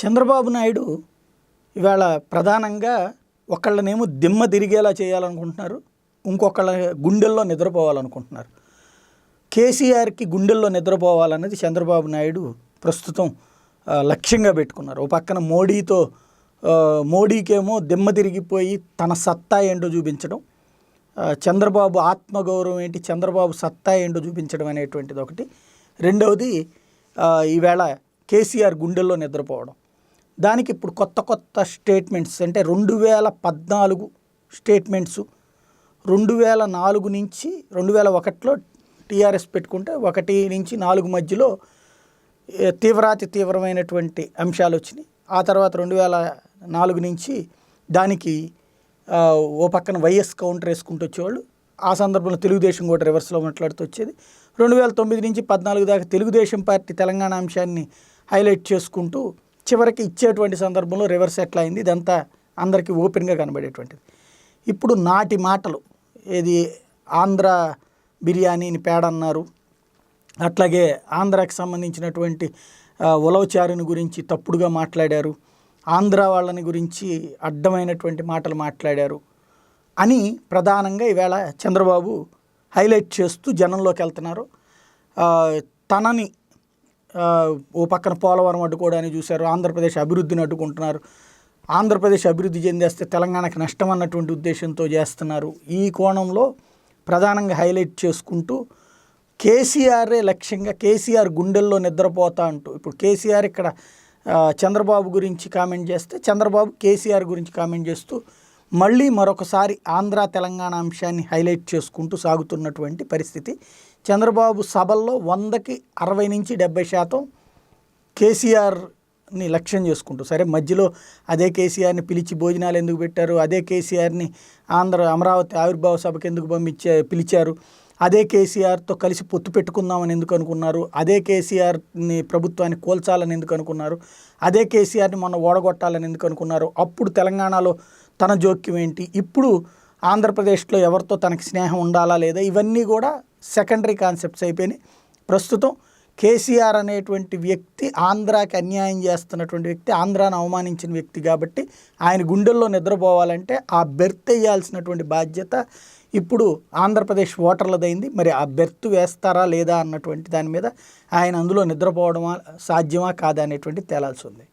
చంద్రబాబు నాయుడు ఇవాళ ప్రధానంగా ఒకళ్ళనేమో దిమ్మ తిరిగేలా చేయాలనుకుంటున్నారు ఇంకొకళ్ళ గుండెల్లో నిద్రపోవాలనుకుంటున్నారు. కేసీఆర్కి గుండెల్లో నిద్రపోవాలన్నది చంద్రబాబు నాయుడు ప్రస్తుతం లక్ష్యంగా పెట్టుకున్నారు. ఓ పక్కన మోడీతో మోడీకేమో దిమ్మ తిరిగిపోయి తన సత్తా ఏంటో చూపించడం చంద్రబాబు ఆత్మగౌరవం ఏంటి చంద్రబాబు సత్తా ఏంటో చూపించడం అనేటువంటిది ఒకటి. రెండవది ఈవేళ కేసీఆర్ గుండెల్లో నిద్రపోవడం. దానికి ఇప్పుడు కొత్త కొత్త స్టేట్మెంట్స్ అంటే రెండు వేల పద్నాలుగు స్టేట్మెంట్స్. రెండు వేల నాలుగు నుంచి రెండు వేల ఒకటిలో టీఆర్ఎస్ పెట్టుకుంటే ఒకటి నుంచి నాలుగు మధ్యలో తీవ్రాతి తీవ్రమైనటువంటి అంశాలు వచ్చినాయి. ఆ తర్వాత రెండు వేల నాలుగు నుంచి దానికి ఓ పక్కన వైఎస్ కౌంటర్ వేసుకుంటూ వచ్చేవాళ్ళు. ఆ సందర్భంలో తెలుగుదేశం కూడా రివర్స్లో మాట్లాడుతూ వచ్చేది. రెండు వేల తొమ్మిది నుంచి పద్నాలుగు దాకా తెలుగుదేశం పార్టీ తెలంగాణ అంశాన్ని హైలైట్ చేసుకుంటూ చివరికి ఇచ్చేటువంటి సందర్భంలో రివర్స్ ఎట్లా అయింది. ఇదంతా అందరికీ ఓపెన్గా కనబడేటువంటిది. ఇప్పుడు నాటి మాటలు ఏది ఆంధ్ర బిర్యానీని పేడన్నారు అట్లాగే ఆంధ్రాకి సంబంధించినటువంటి ఉలవచారుని గురించి తప్పుడుగా మాట్లాడారు. ఆంధ్ర వాళ్ళని గురించి అడ్డమైనటువంటి మాటలు మాట్లాడారు అని ప్రధానంగా ఈవేళ చంద్రబాబు హైలైట్ చేస్తూ జనంలోకి వెళ్తున్నారు. తనని ఓ పక్కన పోలవరం అడ్డుకోవడానికి చూశారు ఆంధ్రప్రదేశ్ అభివృద్ధిని అడ్డుకుంటున్నారు. ఆంధ్రప్రదేశ్ అభివృద్ధి చెందేస్తే తెలంగాణకి నష్టం అన్నటువంటి ఉద్దేశంతో చేస్తున్నారు. ఈ కోణంలో ప్రధానంగా హైలైట్ చేసుకుంటూ కేసీఆరే లక్ష్యంగా కేసీఆర్ గుండెల్లో నిద్రపోతా అంటూ ఇప్పుడు కేసీఆర్ ఇక్కడ చంద్రబాబు గురించి కామెంట్ చేస్తే చంద్రబాబు కేసీఆర్ గురించి కామెంట్ చేస్తూ మళ్ళీ మరొకసారి ఆంధ్ర తెలంగాణ అంశాన్ని హైలైట్ చేసుకుంటూ సాగుతున్నటువంటి పరిస్థితి చంద్రబాబు సభల్లో వందకి అరవై నుంచి డెబ్బై శాతం కేసీఆర్ని లక్ష్యం చేసుకుంటూ సరే మధ్యలో అదే కేసీఆర్ని పిలిచి భోజనాలు ఎందుకు పెట్టారు అదే కేసీఆర్ని ఆంధ్ర అమరావతి ఆవిర్భావ సభకి ఎందుకు పంపించే పిలిచారు అదే కేసీఆర్తో కలిసి పొత్తు పెట్టుకుందామని ఎందుకు అనుకున్నారు అదే కేసీఆర్ని ప్రభుత్వాన్ని కోల్చాలని ఎందుకు అనుకున్నారు అదే కేసీఆర్ని మొన్న ఓడగొట్టాలని ఎందుకు అనుకున్నారు అప్పుడు తెలంగాణలో తన జోక్యం ఏంటి ఇప్పుడు ఆంధ్రప్రదేశ్లో ఎవరితో తనకి స్నేహం ఉండాలా లేదా ఇవన్నీ కూడా సెకండరీ కాన్సెప్ట్స్ అయిపోయినాయి. ప్రస్తుతం కేసీఆర్ అనేటువంటి వ్యక్తి ఆంధ్రాకి అన్యాయం చేస్తున్నటువంటి వ్యక్తి ఆంధ్రాను అవమానించిన వ్యక్తి కాబట్టి ఆయన గుండెల్లో నిద్రపోవాలంటే ఆ బెర్త్ వేయాల్సినటువంటి బాధ్యత ఇప్పుడు ఆంధ్రప్రదేశ్ ఓటర్లదైంది. మరి ఆ బెర్త్ వేస్తారా లేదా అన్నటువంటి దాని మీద ఆయన అందులో నిద్రపోవడమా సాధ్యమా కాదా అనేటువంటి తేలాల్సి ఉంది.